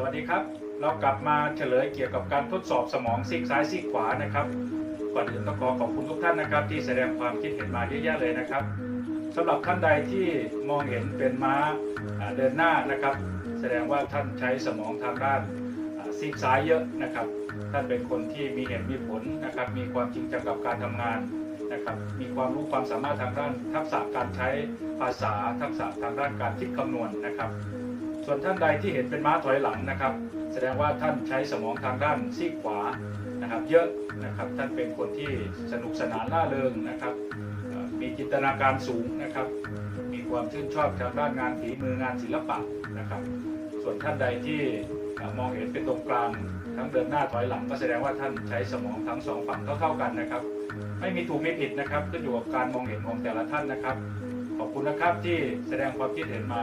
สวัสดีครับ เรากลับมาเฉลยเกี่ยวกับการทดสอบสมองซีกซ้ายซีกขวานะครับ ก่อนอื่นต้องขอขอบคุณทุกท่านนะครับ ที่แสดงความคิดเห็นมาเยอะแยะเลยนะครับสำหรับท่านใดที่มองเห็นเป็นม้าเดินหน้านะครับ แสดงว่าท่านใช้สมองทางด้านซีกซ้ายเยอะนะครับ ท่านเป็นคนที่มีเหตุมีผลนะครับ มีความจริงจังกับการทำงานนะครับ มีความรู้ความสามารถทางด้านทักษะการใช้ภาษาทักษะทางด้านการคิดคำนวณนะครับ ส่วนท่านใดที่เห็นเป็นม้าถอยหลังนะครับ แสดงว่าท่านใช้สมองทางด้านซีกขวานะครับ เยอะนะครับท่านเป็นคนที่สนุกสนานล่าเริงนะครับ มีจินตนาการสูงนะครับ มีความชื่นชอบทางด้านงานฝีมืองานศิลปะนะครับ ส่วนท่านใดที่มองเห็นเป็นตรงกลางทั้งเดินหน้าถอยหลังก็แสดงว่าท่านใช้สมองทั้งสองฝั่งเท่าๆกันนะครับ ไม่มีถูกไม่ผิดนะครับขึ้นอยู่กับการมองเห็นของแต่ละท่านนะครับ ขอบคุณนะครับที่แสดงความคิดเห็นมา